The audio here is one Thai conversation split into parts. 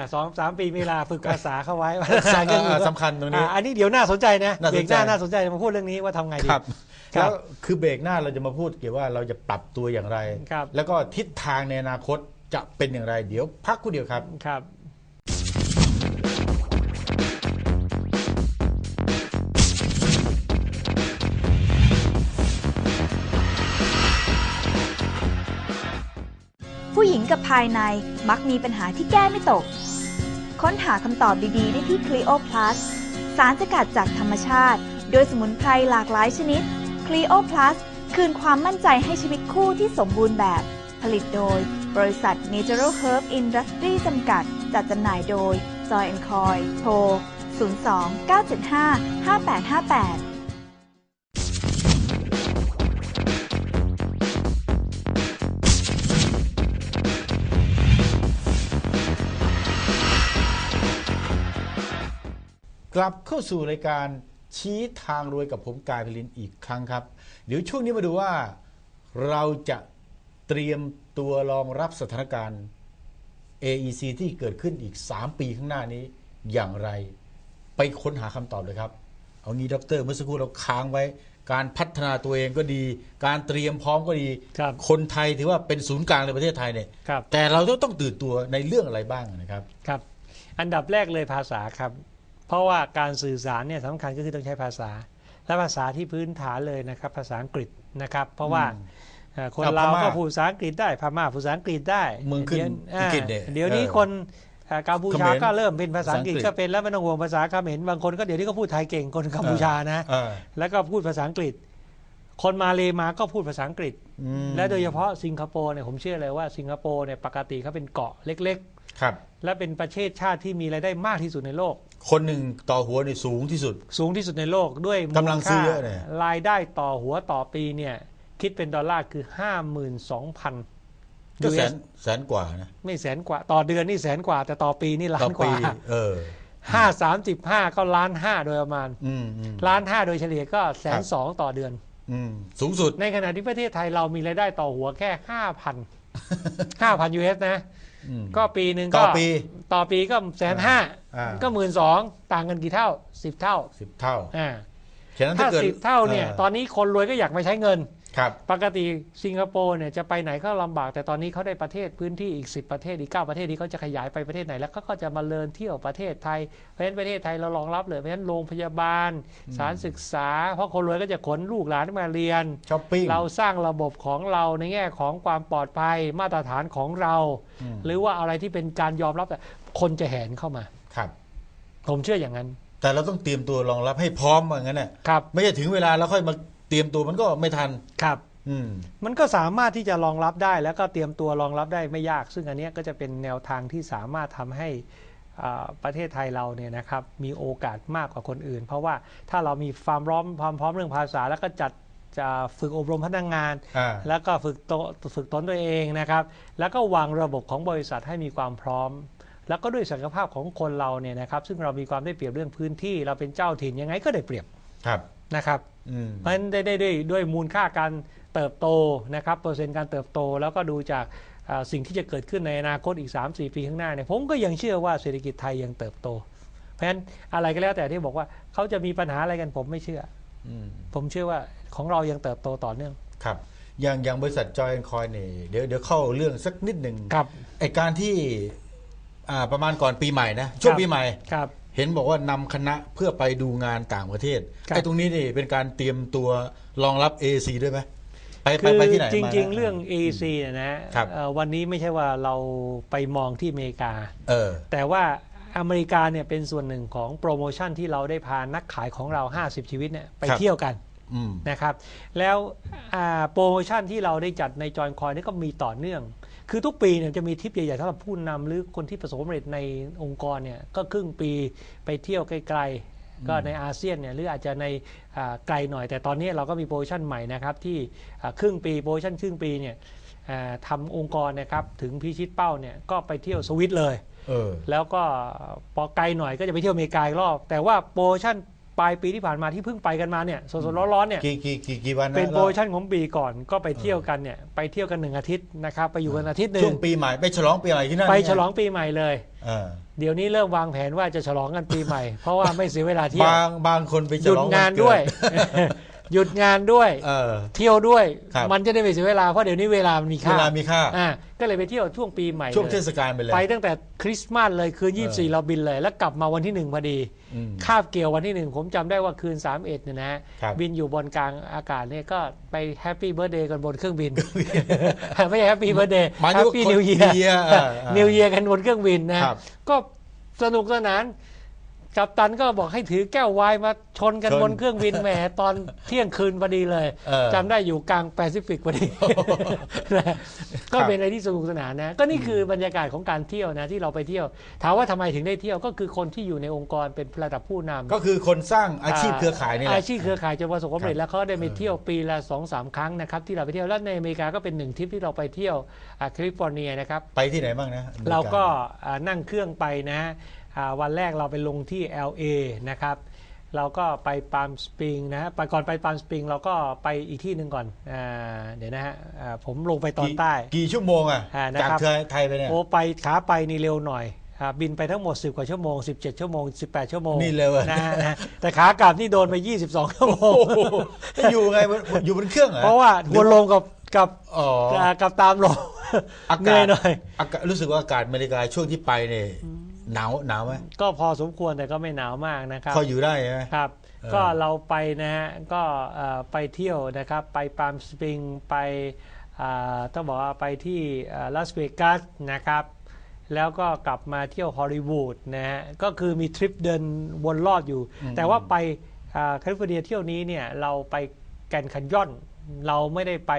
อ่าสองสามปีมีเวลาฝึกภาษาเข้าไว้สำคัญอ่าสำคัญตรงนี้อ่าอันนี้เดี๋ยวน่าสนใจนะน่าสนใจเบรกหน้าน่าสนใจมาพูดเรื่องนี้ว่าทำไงดีครับครัแล้บวคือเบรกหน้าเราจะมาพูดเกี่ยวว่าเราจะปรับตัวอย่างไรครับแล้วก็ทิศทางในอนาคตจะเป็นอย่างไร เดี๋ยวพักครู่เดียวครับครับผู้หญิงกับภายในมักมีปัญหาที่แก้ไม่ตก ค้นหาคำตอบดีๆ ได้ที่ Clio Plus สารสกัดจากธรรมชาติ โดยสมุนไพรหลากหลายชนิด Clio Plus คืนความมั่นใจให้ชีวิตคู่ที่สมบูรณ์แบบ ผลิตโดย บริษัท Natural Herb Industry จำกัด จัดจำหน่ายโดย Joy Coy โทร 02 975 5858 กลับเข้าสู่รายการชี้ทางรวยกับผมกายพลินอีกครั้งครับ เดี๋ยวช่วงนี้มาดูว่าเราจะเตรียมตัวรองรับสถานการณ์ AEC ที่เกิดขึ้นอีก 3 ปีข้างหน้านี้อย่างไร ไปค้นหาคำตอบเลยครับ เอางี้ดรเมื่อสักครู่เราค้างไว้ การพัฒนาตัวเองก็ดี การเตรียมพร้อมก็ดีครับคนไทยถือว่าเป็นศูนย์กลางในประเทศไทยเนี่ยครับแต่เราต้องต้องตื่นตัวในเรื่องอะไรบ้างนะครับครับ อันดับแรกเลยภาษาครับ เพราะว่าการสื่อสารเนี่ยสำคัญก็คือต้องใช้ภาษา และภาษาที่พื้นฐานเลยนะครับภาษาอังกฤษนะครับ เพราะว่าอืมเอ่อคนเอาเราวพม่าก็พูดภาษาอังกฤษได้พม่าพูดภาษาอังกฤษได้เมืองขึ้นดี๋ยวอังกฤษเนี่ยเดี๋ยวนี้เออคนเอ่อกัมพูชาเขมรก็เริ่มเป็นภาษาอังกฤษภาษาอังกฤษก็เป็นแล้วไม่ต้องห่วงภาษาเขมรบางคนก็เดี๋ยวนี้ก็พูดไทยเก่งคนกัมพูชานะเออแล้วก็พูดภาษาอังกฤษ คนมาเลมาก็พูดภาษาอังกฤษอืมและโดยเฉพาะสิงคโปร์เนี่ยผมเชื่อเลยว่าสิงคโปร์เนี่ยปกติเขาเป็นเกาะเล็ก ครับๆและเป็นประเทศชาติที่มีรายได้มากที่สุดในโลก คนหนึ่งต่อหัวในสูงที่สุด สูงที่สุดในโลกด้วยกำลังซื้อมูเยอะเนี่ยรายได้ต่อหัวต่อปีเนี่ย คิดเป็นดอลลาร์คือ 52,000ก็แสน US แสนกว่านะ ไม่แสนกว่า ต่อเดือนนี่แสนกว่า แต่ต่อปีนี่ล้าต่อนกปีว่าเออห้าสามสิบห้าก็ล้านห้าโดยประมาณอืมอืมล้านห้าโดยเฉลี่ยก็แสครันบสองต่อเดือนอืมสูงสุด ในขณะที่ประเทศไทยเรามีรายได้ต่อหัวแค่ห้าพันห้าพันยูเอสนะอืม ก็ปีหนึ่งต่ก็อปีต่อปีก็แสนห้าอ่าก็หมื่นสองต่างกันกี่เท่าสิบเท่าสิบเท่าอ่า ฉะนั้นถ้าถ้าเกิดสิบเท่าเนี่ยตอนนี้คนรวยก็อยากมาใช้เงิน ครับปกติสิงคโปร์เนี่ยจะไปไหนก็ลำบาก แต่ตอนนี้เขาได้ประเทศพื้นที่อีก 10 ประเทศอีก 9 ประเทศที่เขาจะขยายไปประเทศไหนแล้วเขาก็จะมาเลินเที่ยวประเทศไทย เพราะฉะนั้นประเทศไทยเรารองรับเลยเพราะฉะนั้นโรงพยาบาลสถารศึกษา เพราะคนรวยก็จะขนลูกหลานมาเรียน ช้อปปิ้ง เราสร้างระบบของเราในแง่ของความปลอดภัยมาตรฐานของเรา อืม หรือว่าอะไรที่เป็นการยอมรับแต่คนจะแหนเข้ามา ครับ ผมเชื่ออย่างนั้น แต่เราต้องเตรียมตัวรองรับให้พร้อมว่างั้นน่ะครับ ไม่ใช่ถึงเวลาแล้วค่อยมาเตรียมตัวมันก็ไม่ทัน ครับ อืม มันก็สามารถที่จะรองรับได้แล้วก็เตรียมตัวรองรับได้ไม่ยาก ซึ่งอันเนี้ยก็จะเป็นแนวทางที่สามารถทำให้อ่าประเทศไทยเราเนี่ยนะครับมีโอกาสมากกว่าคนอื่น เพราะว่าถ้าเรามีความพร้อมความพร้อมเรื่องภาษา แล้วก็จัดจะฝึกอบรมพนักงาน อ่า แล้วก็ฝึกตฝึกตนตัวเองนะครับ แล้วก็วางระบบของบริษัทให้มีความพร้อม แล้วก็ด้วยศักยภาพของคนเราเนี่ยนะครับซึ่งเรามีความได้เปรียบเรื่องพื้นที่ เราเป็นเจ้าถิ่นยังไงก็ได้เปรียบครับนะครับอืมเพราะฉะนั้นได้ได้ด้วยด้วยมูลค่าการเติบโตนะครับเปอร์เซ็นต์การเติบโต แล้วก็ดูจากอ่าสิ่งที่จะเกิดขึ้นในอนาคตอีก 3-4 ปีข้างหน้าเนี่ยผมก็ยังเชื่อว่าเศรษฐกิจไทยยังเติบโต เพราะฉะนั้นอะไรก็แล้วแต่ที่บอกว่าเขาจะมีปัญหาอะไรกันผมไม่เชื่ออืมผมเชื่อว่าของเรายังเติบโตต่อเนื่องครับอย่างอย่างบริษัทจอยแอนคอยเนี่ยเดี๋ยวเดี๋ยวเข้าเรื่องสักนิดหนึ่งครับไอการที่ อ่าประมาณก่อนปีใหม่นะช่วงครับปีใหม่ครับ เห็นบอกว่านำคณะเพื่อไปดูงานต่างประเทศครับไอ้ตรงนี้นี่เป็นการเตรียมตัวรองรับ AC ด้วยไหมไปไปคือไปที่ไหนจมาริงนะๆเรื่อง EC เนี่ยนะครับเอ่อวันนี้ไม่ใช่ว่าเราไปมองที่อเมริกาเออแต่ว่าอเมริกาเนี่ยเป็นส่วนหนึ่งของโปรโมชั่นที่เราได้พานักขายของเรา 50 ชีวิตเนี่ยไปครับเที่ยวกัน อืม นะครับ แล้วอ่าโปรโมชั่นที่เราได้จัดในจอยคอยนี่ก็มีต่อเนื่อง คือทุกปีเนี่ยจะมีทริปใหญ่ๆสำหรับผู้นำหรือคนที่ประสบความสำเร็จในองค์กรเนี่ยก็ครึ่งปีไปเที่ยวไกลๆ ก็ในอาเซียนเนี่ยหรืออาจจะในอ่าไกลหน่อย แต่ตอนนี้เราก็มีโปรโมชั่นใหม่นะครับที่อ่าครึ่งปีโปรโมชั่นครึ่งปีเนี่ยอ่าทำองค์กรนะครับถึงพิชิตเป้าเนี่ยก็ไปเที่ยวสวิตเลย เออ แล้วก็พอไกลหน่อยก็จะไปเที่ยวอเมริกาอีกรอบ แต่ว่าโปรโมชั่น ปลายปีที่ผ่านมาที่เพิ่งไปกันมาเนี่ยสดๆร้อนๆเนี่ยกี่กี่กี่กี่วันนะเป็นโปรโมชั่นของปีก่อนก็ไปเที่ยวกันเนี่ยไปเที่ยวกันหนึ่งอาทิตย์นะครับไปอยู่กันอาทิตย์หนึ่ช่วงงปีใหม่ไปฉลองปีใหม่ที่นั่นไปเนี่ยฉลองปีใหม่เลยเออเดี๋ยวนี้เริ่มวางแผนว่าจะฉลองกันปีใหม่ เพราะว่าไม่เสียเวลาเที่ยวบางบางคนไปหฉยุดลองงานเกิด้วย หยุดงานด้วย เออ เที่ยวด้วย ครับ มันจะได้ไม่เสียเวลา เพราะเดี๋ยวนี้เวลามันมีเวค่าลามีค่า อ่าก็เลยไปเที่ยวช่วงปีใหม่ช่วงลยเทศกาลไปเลย ไปตั้งแต่คริสต์มาสเลยคืนเออ24 เราบินเลย แล้วกลับมาวันที่หนึ่งพอดีอืมคาบเกี่ยววันที่หนึ่งผมจำได้ว่าคืน 31เนี่ยนะฮะครับ บินอยู่บนกลางอากาศเนี่ยก็ไปแฮปปี้เบิร์ดเดย์กันบนเครื่องบิน ไม่ใช่แฮปปี้เบิร์ดเดย์หมายแฮถึงปว่าปี้คนนิวเยีย New Year อ่าอ่านิวเยียกันบนเครื่องบินนะครับ ก็สนุกสนาน กัปตันก็บอกให้ถือแก้วไวน์มาชนกันชนบนเครื่องบินแหมตอนเที่ยงคืนพอดีเลยเออจำได้อยู่กลางแปซิฟิกพอดีนะก็เป็นอะไรที่สนุกสนานนะ ก็นี่คือบรรยากาศของการเที่ยวนะที่เราไปเที่ยว ถามว่าทำไมถึงได้เที่ยวก็คือคนที่อยู่ในองค์กรเป็นระดับผู้นำ ก็คือคนสร้างอาชีพเครือข่ายนี่แหละ อาชีพเครือข่ายจนประสบความสำเร็จครับแล้วเขาได้ไปเออเที่ยวปีละสองสามครั้งนะครับที่เราไปเที่ยวแล้วในอเมริกาก็เป็นหนึ่งทริปที่เราไปเที่ยวอ่าแคลิฟอร์เนียนะครับ ไปที่ไหนบ้างนะ เราก็อ่านั่งเครื่องไปนะฮะอ่า วันแรกเราไปลงที่ LA นะครับเราก็ไปปาล์มสปริงนะฮะไปก่อนไปปาล์มสปริงเราก็ไปอีกที่หนึ่งก่อนอาเดี๋ยวนะฮะอ่าผมลงไปตอนกี่ใต้ กี่ชั่วโมงอะอ่านะจากครับไทยไทยไปเนี่ยโอ้ไปขาไปนี่เร็วหน่อยอ่าบินไปทั้งหมด 10 กว่าชั่วโมง 17 ชั่วโมง 18 ชั่วโมง นี่เร็วอะนะฮะนะฮะแต่ขากลับนี่โดนไป 22 ชั่วโมงโอ้โหแล้วอยู่ไงบนอยู่บนเครื่องเหรอเพราะว่าวนลงกับกับอ๋ออ่ากับตามลงอาเหนื่กาอศยหน่อยอากาศรู้สึกว่าอากาศอเมริกาช่วงที่ไปเนี่ย หนาวหนาวไหมก็พอสมควรแต่ก็ไม่หนาวมากนะครับพออยู่ได้ใช่ไหมครับเออก็เราไปนะฮะก็เอ่อไปเที่ยวนะครับไปปาล์มสปริงไปอ่าต้องบอกว่าไปที่ลาสเวกัสนะครับแล้วก็กลับมาเที่ยวฮอลลีวูดนะฮะก็คือมีทริปเดินวนรอบอยู่ แต่ว่าไปอ่าแคลิฟอร์เนียเที่ยวนี้เนี่ยเราไปแกรนด์แคันยอนเราไม่ได้ไป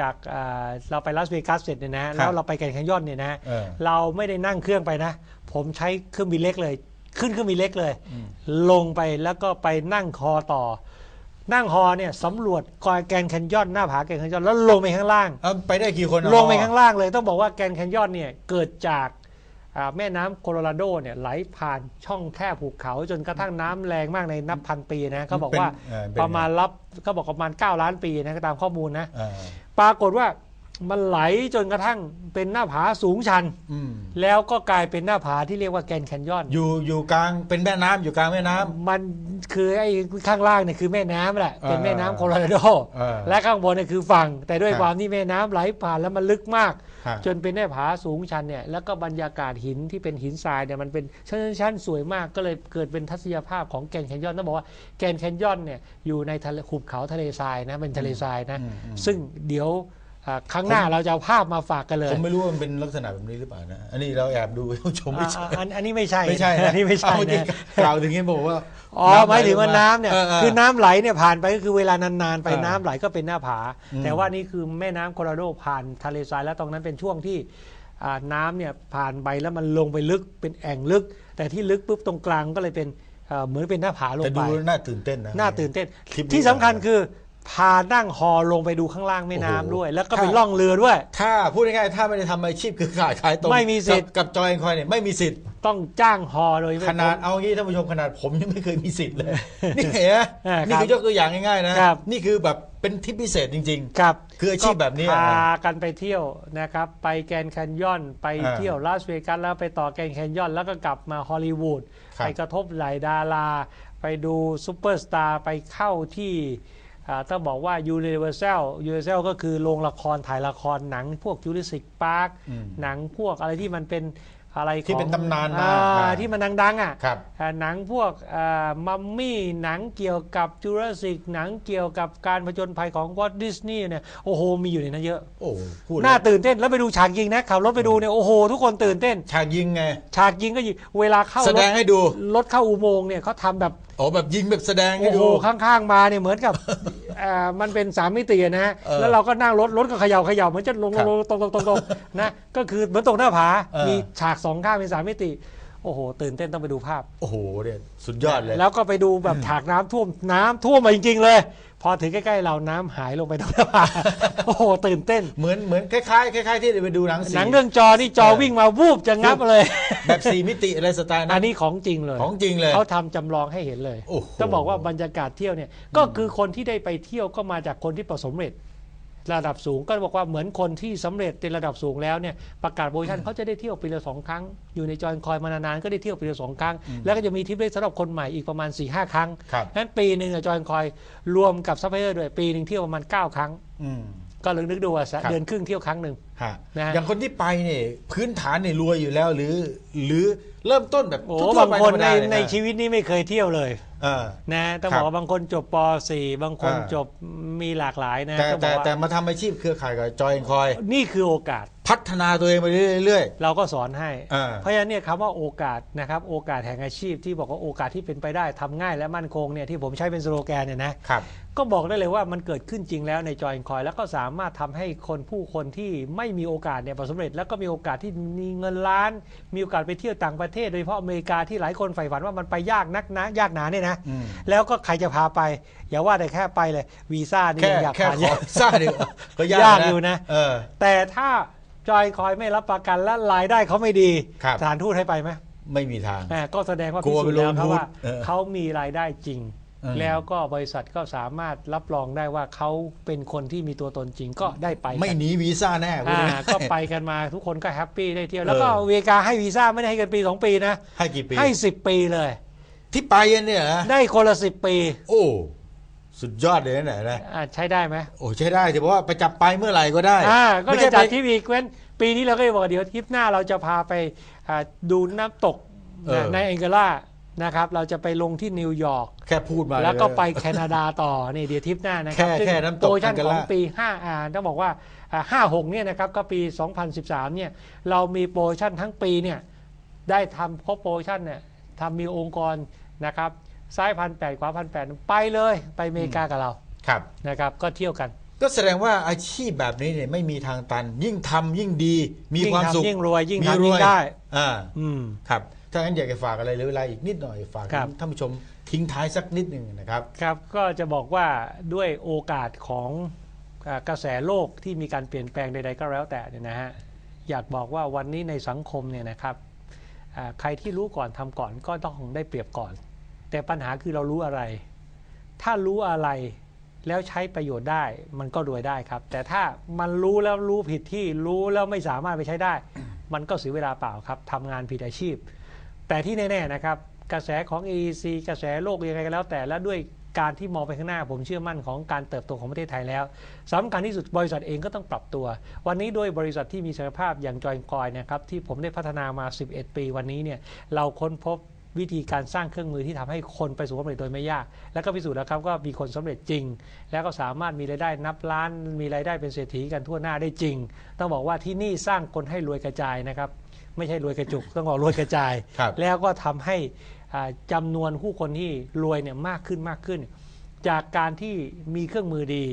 จากอ่าเราไปลาสเวกัสเสร็จเนี่ยนะฮะแล้วเราไปแกรนด์แคนยอนเนี่ยนะฮะเออเราไม่ได้นั่งเครื่องไปนะ ผมใช้เครื่องบินเล็กเลย ขึ้นเครื่องบินเล็กเลย ลงไปแล้วก็ไปนั่งคอต่อ นั่งคอเนี่ยสำรวจกอยแกรนด์แคนยอนหน้าผาแกรนด์แคนยอนแล้วลงไปข้างล่าง เอาไปได้กี่คนอะลงไปข้างล่างเลย ต้องบอกว่าแกรนด์แคนยอนเนี่ยเกิดจากอ่าแม่น้ำโคโลราโดเนี่ยไหลผ่านช่องแคบภูเขา จนกระทั่งน้ำแรงมากในนับพันปีนะเขาบอกว่าเป็นเออเป็นประมาณรับเขาบอกประมาณ 9 ล้านปีนะตามข้อมูลนะ เออปรากฏว่า มันไหลจนกระทั่งเป็นหน้าผาสูงชัน อืมแล้วก็กลายเป็นหน้าผาที่เรียกว่าแกรนด์แคนยอน อยู่อยู่กลางเป็นแม่น้ำอยู่กลางแม่น้ำ มันคือไอ้ข้างล่างเนี่ยคือแม่น้ำแหละเออเป็นแม่น้ำโคโลราโด เออและข้างบนเนี่ยคือฝั่ง แต่ด้วยครับ ความที่แม่น้ำไหลผ่านแล้วมันลึกมากครับจนเป็นหน้าผาสูงชันเนี่ยแล้วก็บรรยากาศหินที่เป็นหินทรายเนี่ยมันเป็นชั้นชั้นๆสวยมากก็เลยเกิดเป็นทัศนียภาพของแกรนด์แคนยอนต้องบอกว่าแกรนด์แคนยอนเนี่ยอยู่ในทะเลหุบเขาทะเลทรายนะเป็นทะเลทรายนะ อืมอืม ซึ่งเดี๋ยวอ่า ครั้งหน้าเราจะเอาภาพมาฝากกันเลย ผมไม่รู้ว่ามันเป็นลักษณะแบบนี้หรือเปล่านะ อันนี้เราแอบดูผู้ชมไม่ใช่อ่าอันอันนี้ไม่ใช่ ไม่ใช่นะอันนี้ไม่ใช่เอาเมื่อกี้นะกล่าวถึงนี้บอกว่า อ๋อหมายถึงว่าน้ำเนี่ยออออคือน้ำไหลเนี่ยผ่านไปก็คือเวลานานๆ ไปเออน้ำไหลก็เป็นหน้าผาอืมแต่ว่านี่คือแม่น้ำโคโลราโดผ่านทะเลทรายแล้วตรงนั้นเป็นช่วงที่อ่าน้ำเนี่ยผ่านไปแล้วมันลงไปลึกเป็นแอ่งลึก แต่ที่ลึกปุ๊บตรงกลางก็เลยเป็นเอ่อเหมือนเป็นหน้าผาลงแต่ไปดูน่าตื่นเต้นนะน่าตื่นเต้นคลิปนี้ที่สำคัญคือ พานั่งฮอลงไปดูข้างล่างแม่น้ำโอ้โหด้วย แล้วก็ถ้าไปล่องเรือด้วย ถ้าพูดง่ายๆถ้าไม่ได้ทำอาชีพคือขายขายตรงไม่มีสิทธิ์ กับกับจอยคอยเนี่ยไม่มีสิทธิ์ ต้องจ้างฮอโดยไม่ขนาดพ้เอางี้ท่านผู้ชมขนาดผมยังไม่เคยมีสิทธิ์เลย นี่เห็นไหมอ่านี่ครับคือยกตัวอย่างง่ายๆนะ ครับ นี่คือแบบเป็นทริปพิเศษจริง ครับคืออาชีพแบบนี้ก็อะพากันไปเที่ยวนะครับ ไปแกรนด์แคนยอน ไปอ่าเที่ยวลาสเวกัสแล้วไปต่อแกรนด์แคนยอน แล้วก็กลับมาฮอลลีวูดครับ ไปกระทบไหลดารา ไปดูซูเปอร์สตาร์ไปเข้าที่อ่า ต้องบอกว่า Universal Universal ก็คือโรงละครถ่ายละครหนังพวก Jurassic Park อืมหนังพวกอะไรที่มันเป็นอะไรที่ของเป็นตำนานมาอ่อ่าที่มันดังๆอะครับอ่าหนังพวกมัมมี่หนังเกี่ยวกับจูราสสิกหนังเกี่ยวกับการผจญภัยของวอ t ดิสนีย์เนี่ยโอ้โหมีอยู่ในนั้นเยอะโอ้พูดน่าแล้วตื่นเต้นแล้วไปดูฉากยิงนะขับรถไปดูเนี่ยโอ้โหทุกคนตื่นเต้น ฉากยิงไงฉากยิงก็ยิงเวลาเข้าแสรดถงให้ดูรถเข้าอุโมงค์เนี่ยเขาทำแบบ โอ้แบบยิงแบบแสดงให้โอ้โหดู ข้างๆมาเนี่ยเหมือนกับอ่ามันเป็นสามมิติอะนะฮะเออแล้วเราก็นั่งรถรถก็เขย่าเขย่าเหมือนจะลงครับลงตรงตรงตรงตรงนะก็คือเหมือนตกหน้าผา เออ มีฉากสองข้างเป็นสามมิติ โอ้โห ตื่นเต้นต้องไปดูภาพ โอ้โหเนี่ยสุดยอดเลย แล้วก็ไปดูแบบฉากน้ำท่วมน้ำท่วมมาจริง ๆ เลย พอถึงใกล้ๆเราน้ำหายลงไปตรงหน้าผาโอ้โหตื่นเต้น เหมือนเหมือนคล้ายๆคล้ายๆที่ไปดูหนังสีหนังเรื่องจอนี่จอเออวิ่งมาวูบจะงับเลย แบบสีมิติอะไรสไตล์อันั้นนนี้ของจริงเลยของจริงเลยเขาทำจำลองให้เห็นเลยโอ้โหต้องบอกว่าบรรยากาศเที่ยวเนี่ยก็คือคนที่ได้ไปเที่ยวก็มาจากคนที่ประสบความสำเร็จ ระดับสูงก็บอกว่าเหมือนคนที่สำเร็จในระดับสูงแล้วเนี่ยประกาศโปรโมชั่นเขาจะได้เที่ยวปีละสองครั้ง อยู่ในจอยคอยมานานๆก็ได้เที่ยวปีละสองครั้ง แล้วก็จะมีทริปเล็กสำหรับคนใหม่อีกประมาณ4ี่ห้าครั้งครับนั้นปีหนึ่งจอยคอยรวมกับซัพพลายเออร์ด้วยปีหนึ่งเที่ยวประมาณ9ครั้งอืมก็ลองนึกดูว่าครับเดือนครึ่งเที่ยวครั้งหนึ่งฮะนะฮะอย่างคนที่ไปเนี่ยพื้นฐานเนี่ยรวยอยู่แล้วหรือ หรือเริ่มต้นแบบโอ้ทั่วๆบางไปคนธรรมในดาเลยในนะชีวิตนี้ไม่เคยเที่ยวเลยเออ นะต้องครับบอกว่าบางคนจบป .4 บางคนอ่า จบมีหลากหลายนะแต่ต้องบแต่อกว่าแต่มาทำอาชีพเครือข่ายกับจอยคอย นี่คือโอกาส พัฒนาตัวเองไปเรื่อย เราก็สอนให้ อ่า เพราะฉะนั้นเนี่ยคำว่าโอกาสนะครับโอกาสแห่งอาชีพที่บอกว่าโอกาสที่เป็นไปได้ทำง่ายและมั่นคงเนี่ยที่ผมใช้เป็นสโลแกนเนี่ยนะๆ ครับ ก็บอกได้เลยว่ามันเกิดขึ้นจริงแล้วในจอยคอยแล้วก็สามารถทำให้คนผู้คนที่ไม่มีโอกาสเนี่ยประสบความสำเร็จ แล้วก็มีโอกาสที่มีเงินล้าน มีโอกาสไปเที่ยวต่างประเทศ โดยเฉพาะอเมริกาที่หลายคนใฝ่ฝันว่ามันไปยากนักนะยากหนาเนี่ยนะอืมแล้วก็ใครจะพาไป อย่าว่าแต่แค่ไปเลยวีซ่านี่แค่ยังอยากแค่ผ่านขเยออะซ่าเดียวก็ยากยากอยู่นะเออ แต่ถ้าจอยคอยไม่รับประกันและรายได้เขาไม่ดีครับ สถานทูตให้ไปไหมไม่มีทาง อ่าก็แสดงว่ากลัพิวสูจน์แล้วไปลงครับทุนว่าเออ เขามีรายได้จริงเออ แล้วก็บริษัทก็สามารถรับรองได้ว่าเขาเป็นคนที่มีตัวตนจริงก็ได้ไปกันไม่หนีวีซ่าแน่พูดอ่าง่ายๆก็ไปกันมาทุกคนก็แฮปปี้ได้เที่ยวแล้วก็เอออเมริกาให้วีซ่าไม่ได้ให้กันปี2ปีนะให้กี่ปีให้10ปีเลย ที่ไปเนี่ยนะได้คนละ10ปี โอ้สุดยอดเลยนะเนี่ยนะอ่าใช้ได้ไหมโอ้ใช้ได้แต่ว่าไปจับไปเมื่อไหร่ก็ได้อ่าก็ไม่เลยใช่จัดไปทริปอีกเว้นปีนี้เราก็จะบอกว่าเดี๋ยวทริปหน้าเราจะพาไปอ่าดูน้ำตกเออในแองเกลา นะครับ เราจะไปลงที่นิวยอร์กแค่พูดมาแล้วก็เยไปแคนาดาต่อนี่เดี๋ยวทริปหน้านะครัแค่ซึ่งแค่น้ำตกโปรโมชั่นแองเกขลาองปี5อ่าต้องบอกว่าอ่า56เนี่ยนะครับก็ปี 2013เนี่ยเรามีโปรโมชั่นทั้งปีเนี่ยได้ทำครบโปรโมชั่นเนี่ยทำมีองค์กรนะครับซ้ายพันแปดขวาพันแปดไปเลยไปอเมริกากับเราครับนะครับ ก็เที่ยวกัน ก็แสดงว่าอาชีพแบบนี้เนี่ยไม่มีทางตัน ยิ่งทำยิ่งดี มียิ่งความทำสุขยิ่งรวยยิ่งมีทำยิ่งได้อ่าอืมครับ ถ้างั้นอยากจะฝากอะไรเหรือเวลาอีกนิดหน่อยฝากครับ ท่านผู้ชมทิ้งท้ายสักนิดหนึ่งนะครับ ครับก็จะบอกว่าด้วยโอกาสของอากระแสโลกที่มีการเปลี่ยนแปลงใด ๆ ก็แล้วแต่เนี่ยนะฮะอยากบอกว่าวันนี้ในสังคมเนี่ยนะครับอ่าใครที่รู้ก่อนทำก่อนก็ต้องได้เปรียบก่อน แต่ปัญหาคือเรารู้อะไร ถ้ารู้อะไรแล้วใช้ประโยชน์ได้มันก็รวยได้ครับ แต่ถ้ามันรู้แล้วรู้ผิดที่รู้แล้วไม่สามารถไปใช้ได้ มันก็เสียเวลาเปล่าครับทำงานผิดอาชีพ แต่ที่แน่ๆนะครับกระแสของ AEC กระแสโลกยังไงก็แล้ว แต่และด้วยการที่มองไปข้างหน้าผมเชื่อมั่นของการเติบโตของประเทศไทยแล้วสำคัญที่สุดบริษัทเองก็ต้องปรับตัว วันนี้ด้วยบริษัทที่มีศักยภาพอย่างจอยคอยนะครับที่ผมได้พัฒนามา 11 ปีวันนี้เนี่ยเราค้นพบวิธีการสร้างเครื่องมือที่ทำให้คนไปสู่ความสำเร็จโดยไม่ยาก แล้วก็พิสูจน์แล้วครับก็มีคนสำเร็จจริง แล้วก็สามารถมีรายได้นับล้าน มีรายได้เป็นเศรษฐีกันทั่วหน้าได้จริง ต้องบอกว่าที่นี่สร้างคนให้รวยกระจายนะครับ ไม่ใช่รวยกระจุกต้องบอกรวยกระจาย ครับแล้วก็ทำให้อ่าจำานวนผู้คนที่รวยเนี่ยมากขึ้นมากขึ้น จากการที่มีเครื่องมือดี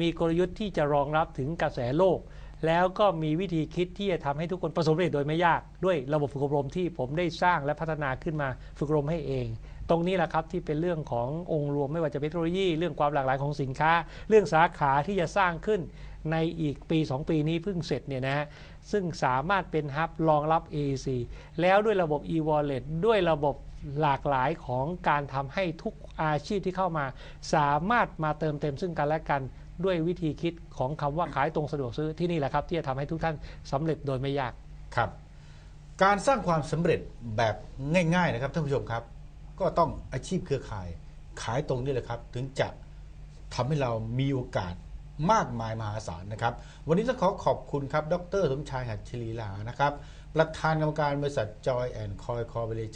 มีกลยุทธ์ที่จะรองรับถึงกระแสโลก แล้วก็มีวิธีคิดที่จะทำให้ทุกคนประสบความสำเร็จโดยไม่ยากด้วยระบบฝึกอบรมที่ผมได้สร้างและพัฒนาขึ้นมาฝึกอบรมให้เอง ตรงนี้แหละครับที่เป็นเรื่องขององค์รวมไม่ว่าจะเป็นเทคโนโลยี เรื่องความหลากหลายของสินค้า เรื่องสาขาที่จะสร้างขึ้น ในอีกปี 2 ปีนี้เพิ่งเสร็จเนี่ยนะฮะซึ่งสามารถเป็นฮับรองรับ AEC แล้วด้วยระบบ e-wallet ด้วยระบบหลากหลายของการทำให้ทุกอาชีพที่เข้ามา สามารถมาเติมเต็มซึ่งกันและกันด้วยวิธีคิดของคำว่าขายตรงสะดวกซื้อที่นี่แหละครับ ที่จะทำให้ทุกท่านสำเร็จโดยไม่ยากครับ การสร้างความสำเร็จแบบง่ายๆนะครับท่านผู้ชมครับ ก็ต้องอาชีพเครือข่ายขายตรงนี่แหละครับ ถึงจะทำให้เรามีโอกาส มากมายมหาศาลนะครับ วันนี้ต้องขอขอบคุณครับ ดรสมชายหัตถลีลานะครับ ประธานกรรมการบริษัทจอยแอนด์คอยคอร์ปอเรชั่น